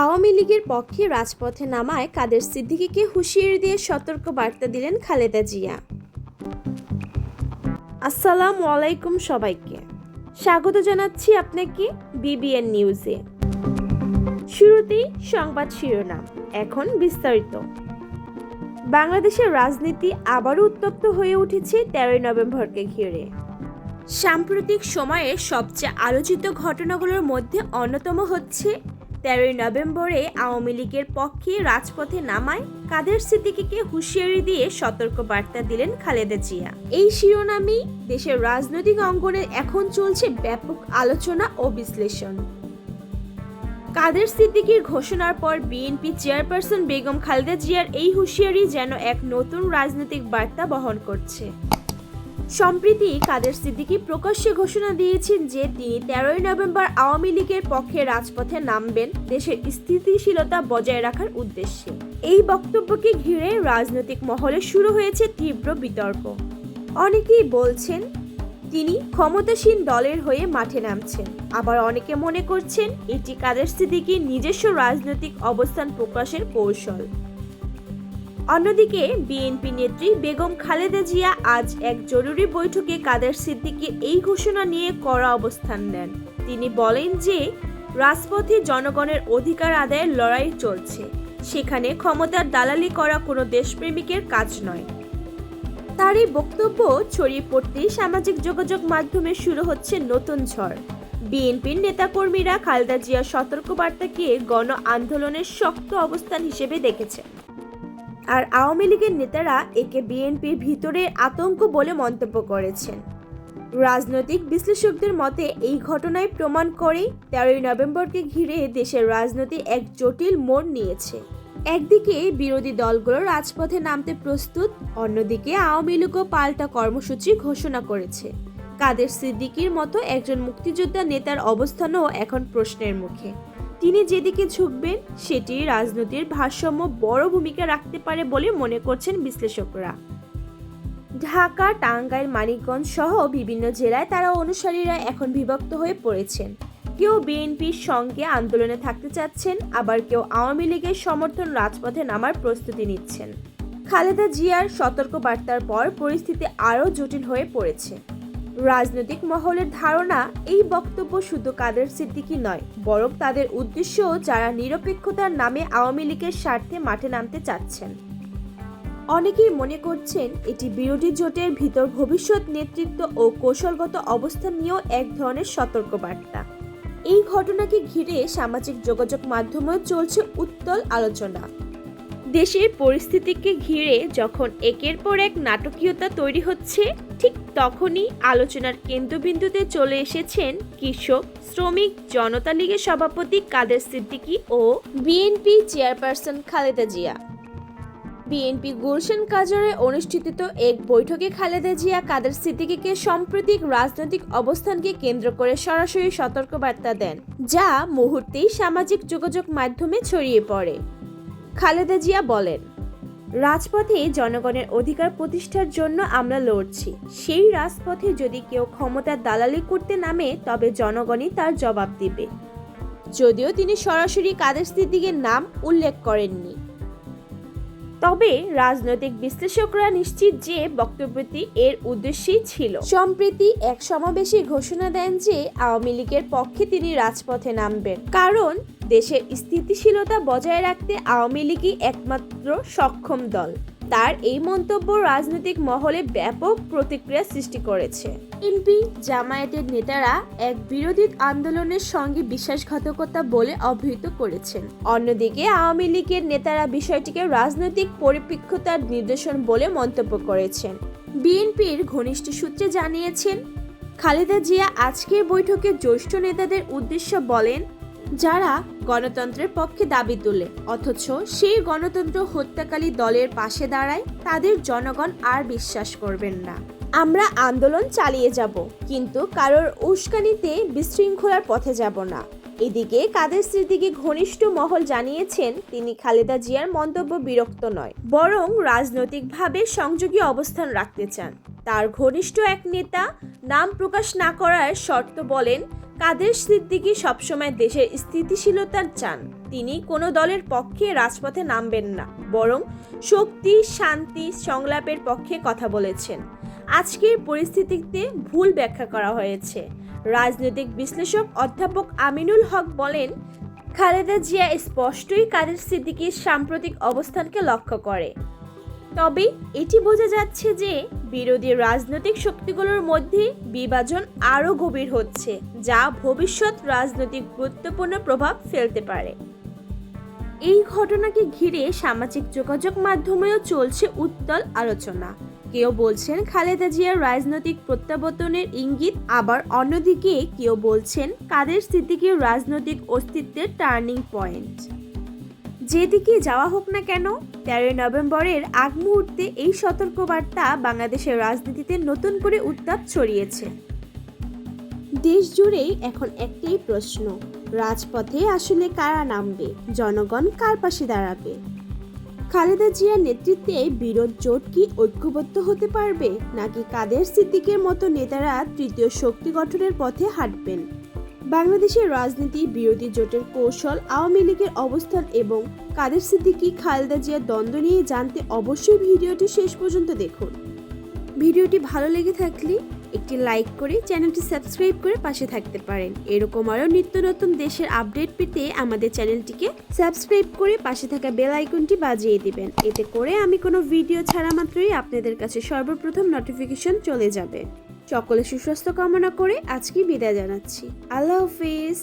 আওয়ামী লীগের পক্ষে রাজপথে নামায় কাদের সিদ্দিকীকে হুঁশিয়ারি দিয়ে সতর্ক বার্তা দিলেন খালেদা জিয়া। আসসালামু আলাইকুম সবাইকে। স্বাগত জানাচ্ছি আপনাকে বিবিএন নিউজে। শুরুতেই সংবাদ শিরোনাম, এখন বিস্তারিত। বাংলাদেশের রাজনীতি আবারও উত্তপ্ত হয়ে উঠেছে তেরোই নভেম্বরকে ঘিরে। সাম্প্রতিক সময়ে সবচেয়ে আলোচিত ঘটনাগুলোর মধ্যে অন্যতম হচ্ছে তেরোই নভেম্বরে আওয়ামী লীগের পক্ষে রাজপথে নামায় কাদের সিদ্দিকিকে হুঁশিয়ারি দিয়ে সতর্ক বার্তা দিলেন খালেদা জিয়া। এই শিরোনামেই দেশের রাজনৈতিক অঙ্গনে এখন চলছে ব্যাপক আলোচনা ও বিশ্লেষণ। কাদের সিদ্দিকির ঘোষণার পর বিএনপি চেয়ারপারসন বেগম খালেদা জিয়ার এই হুঁশিয়ারি যেন এক নতুন রাজনৈতিক বার্তা বহন করছে। সম্প্রতি কাদের সিদ্দিকী প্রকাশ্যে ঘোষণা দিয়েছেন যে তিনি তেরোই নভেম্বর আওয়ামী লীগের পক্ষে রাজপথে নামবেন, দেশের স্থিতিশীলতা বজায় রাখার উদ্দেশ্যে। এই বক্তব্যকে ঘিরে রাজনৈতিক মহলে শুরু হয়েছে তীব্র বিতর্ক। অনেকেই বলছেন, তিনি ক্ষমতাসীন দলের হয়ে মাঠে নামছেন। আবার অনেকে মনে করছেন, এটি কাদের সিদ্দিকীর নিজস্ব রাজনৈতিক অবস্থান প্রকাশের কৌশল। অন্যদিকে, বিএনপি নেত্রী বেগম খালেদা জিয়া আজ এক জরুরি বৈঠকে কাদের সিদ্দিকীর এই ঘোষণা নিয়ে কড়া অবস্থান নেন। তিনি বলেন যে, রাজপথে জনগণের অধিকার আদায়ের লড়াই চলছে। সেখানে ক্ষমতার দালালি করা কোনো দেশপ্রেমিকের কাজ নয়। তার এই বক্তব্য ছড়িয়ে পড়তেই সামাজিক যোগাযোগ মাধ্যমে শুরু হচ্ছে নতুন ঝড়। বিএনপির নেতাকর্মীরা খালেদা জিয়ার সতর্কবার্তাকে গণ আন্দোলনের শক্ত অবস্থান হিসেবে দেখেছেন। আর আওয়ামী লীগের নেতারা একে বিএনপির ভিতরের আতঙ্ক বলে মন্তব্য করেছেন। রাজনৈতিক বিশ্লেষকদের মতে, এই ঘটনায় প্রমাণ করে তেরোই নভেম্বরকে ঘিরে দেশের রাজনীতি এক জটিল মোড় নিয়েছে। একদিকে বিরোধী দলগুলো রাজপথে নামতে প্রস্তুত, অন্যদিকে আওয়ামী লীগও পাল্টা কর্মসূচি ঘোষণা করেছে। কাদের সিদ্দিকির মতো একজন মুক্তিযোদ্ধা নেতার অবস্থানও এখন প্রশ্নের মুখে। তিনি যেদিকে ঝুঁকবেন, সেটি রাজনীতির ভারসাম্য বড় ভূমিকা রাখতে পারে বলে মনে করছেন বিশ্লেষকরা। ঢাকা, টাঙ্গাইল, মানিকগঞ্জ সহ বিভিন্ন জেলায় তারা অনুসারীরা এখন বিভক্ত হয়ে পড়েছেন। কেউ বিএনপির সঙ্গে আন্দোলনে থাকতে চাচ্ছেন, আবার কেউ আওয়ামী লীগের সমর্থন রাজপথে নামার প্রস্তুতি নিচ্ছেন। খালেদা জিয়ার সতর্ক বার্তার পর পরিস্থিতি আরও জটিল হয়ে পড়েছে। রাজনৈতিক মহলের ধারণা, এই বক্তব্য শুধু কাদের সিদ্দিকি নয়, বরং তাদের উদ্দেশ্য যারা নিরপেক্ষতার নামে আওয়ামী লীগের স্বার্থে মাঠে নামতে চাচ্ছেন। অনেকেই মনে করছেন, এটি বিরোধী জোটের ভিতর ভবিষ্যৎ নেতৃত্ব ও কৌশলগত অবস্থান নিয়েও এক ধরনের সতর্কবার্তা। এই ঘটনাকে ঘিরে সামাজিক যোগাযোগ মাধ্যমেও চলছে উত্তল আলোচনা। দেশের পরিস্থিতিকে ঘিরে যখন একের পর এক নাটকীয়তা তৈরি হচ্ছে, ঠিক তখনই আলোচনার কেন্দ্রবিন্দুতে চলে এসেছেন কৃষক, শ্রমিক, জনতা লীগের সভাপতি কাদের সিদ্দিকী ও BNP chairperson Khaleda Zia. BNP Gulshan কাজারে অনুষ্ঠিত এক বৈঠকে খালেদা জিয়া কাদের সিদ্দিকীকে সাম্প্রতিক রাজনৈতিক অবস্থানকে কেন্দ্র করে সরাসরি সতর্কবার্তা দেন, যা মুহূর্তেই সামাজিক যোগাযোগ মাধ্যমে ছড়িয়ে পড়ে। খালেদা জিয়া বলেন, রাজপথে জনগণের অধিকার প্রতিষ্ঠার জন্য আমরা লড়ছি। সেই রাজপথে যদি কেউ ক্ষমতার দালালি করতে নামে, তবে জনগণই তার জবাব দিবে। যদিও তিনি সরাসরি কাদের সিদ্দিকের নাম উল্লেখ করেননি। তবে রাজনৈতিক বিশ্লেষকরা নিশ্চিত যে বক্তব্যটি এর উদ্দেশ্যই ছিল। সম্প্রতি এক সমাবেশে ঘোষণা দেন যে, আওয়ামী লীগের পক্ষে তিনি রাজপথে নামবেন। কারণ দেশের স্থিতিশীলতা বজায় রাখতে আওয়ামী লীগই একমাত্র সক্ষম দল। তার এই মন্তব্য রাজনৈতিক মহলে ব্যাপক প্রতিক্রিয়া সৃষ্টি করেছে। এনপি জামায়াতের নেতারা এক বিরোধী আন্দোলনের সঙ্গে বিশ্বাসঘাতকতা বলে অভিহিত করেছেন। অন্যদিকে আওয়ামী লীগের নেতারা বিষয়টিকে রাজনৈতিক পরিপ্রেক্ষতার নির্দেশন বলে মন্তব্য করেছেন। বিএনপির ঘনিষ্ঠ সূত্রে জানিয়েছেন খালেদা জিয়া আজকের বৈঠকে জ্যেষ্ঠ নেতাদের উদ্দেশ্য বলেন যারা গণতন্ত্রের পক্ষে দাবি তোলে, অথচ সেই গণতন্ত্র হত্যাকারী দলের পাশে দাঁড়ায় তাদের জনগণ আর বিশ্বাস করবেন না। আমরা আন্দোলন চালিয়ে যাব, কিন্তু কারোর উস্কানিতে বিশৃঙ্খলার পথে যাব না। এদিকে কাদের স্মৃতিকে ঘনিষ্ঠ মহল জানিয়েছেন তিনি খালেদা জিয়ার মন্তব্য বিরক্ত নয়, বরং রাজনৈতিকভাবে সংযোগী অবস্থান রাখতে চান। তার ঘনিষ্ঠ এক নেতা নাম প্রকাশ না করার শর্ত বলেন কাদের সিদ্দিকী সবসময় দেশের স্থিতিশীলতার চান? তিনি কোনো দলের পক্ষে রাজপথে নামবেন না, বরং শক্তি, শান্তি, সংলাপের পক্ষে কথা বলেছেন। আজকের পরিস্থিতিতে ভুল ব্যাখ্যা করা হয়েছে। রাজনৈতিক বিশ্লেষক অধ্যাপক আমিনুল হক বলেন, খালেদা জিয়া স্পষ্টই কাদের সিদ্দিকীর সাম্প্রতিক অবস্থানকে লক্ষ্য করে। তবে এটি বোঝা যাচ্ছে যে বিরোধী রাজনৈতিক শক্তিগুলোর মধ্যে বিভাজন আরও গভীর হচ্ছে, যা ভবিষ্যৎ রাজনৈতিক গুরুত্বপূর্ণ প্রভাব ফেলতে পারে। এই ঘটনাকে ঘিরে সামাজিক যোগাযোগ মাধ্যমেও চলছে উত্তল আলোচনা। কেউ বলছেন খালেদা জিয়ার রাজনৈতিক প্রত্যাবর্তনের ইঙ্গিত, আবার অন্যদিকে কেউ বলছেন কাদের সিদ্দিকীর রাজনৈতিক অস্তিত্বের টার্নিং পয়েন্ট। যেদিকে যাওয়া হোক না কেন, তেরোই নভেম্বরের আগ মুহূর্তে এই সতর্কবার্তা বাংলাদেশের রাজনীতিতে নতুন করে উত্তাপ ছড়িয়েছে। দেশ জুড়েই এখন একটাই প্রশ্ন, রাজপথে আসলে কারা নামবে? জনগণ কার পাশে দাঁড়াবে? খালেদা জিয়ার নেতৃত্বে বিরোধ জোট কি ঐক্যবদ্ধ হতে পারবে? নাকি কাদের সিদ্দিকের মতো নেতারা তৃতীয় শক্তি গঠনের পথে হাঁটবেন? বাংলাদেশের রাজনীতি, বিরোধী জোটের কৌশল, আওয়ামী লীগের অবস্থান এবং কাদের সিদ্দিকী খালেদা জিয়ার দ্বন্দ্ব নিয়ে জানতে অবশ্যই ভিডিওটি শেষ পর্যন্ত দেখুন। ভিডিওটি ভালো লেগে থাকলে একটি লাইক করে চ্যানেলটি সাবস্ক্রাইব করে পাশে থাকতে পারেন। এরকম আরও নিত্য নতুন দেশের আপডেট পেতে আমাদের চ্যানেলটিকে সাবস্ক্রাইব করে পাশে থাকা বেল আইকনটি বাজিয়ে দিবেন। এতে করে আমি কোনো ভিডিও ছাড়া মাত্রই আপনাদের কাছে সর্বপ্রথম নোটিফিকেশন চলে যাবে। সকলে সুস্বাস্থ্য কামনা করে আজকে বিদায় জানাচ্ছি। আল্লাহ হাফিজ।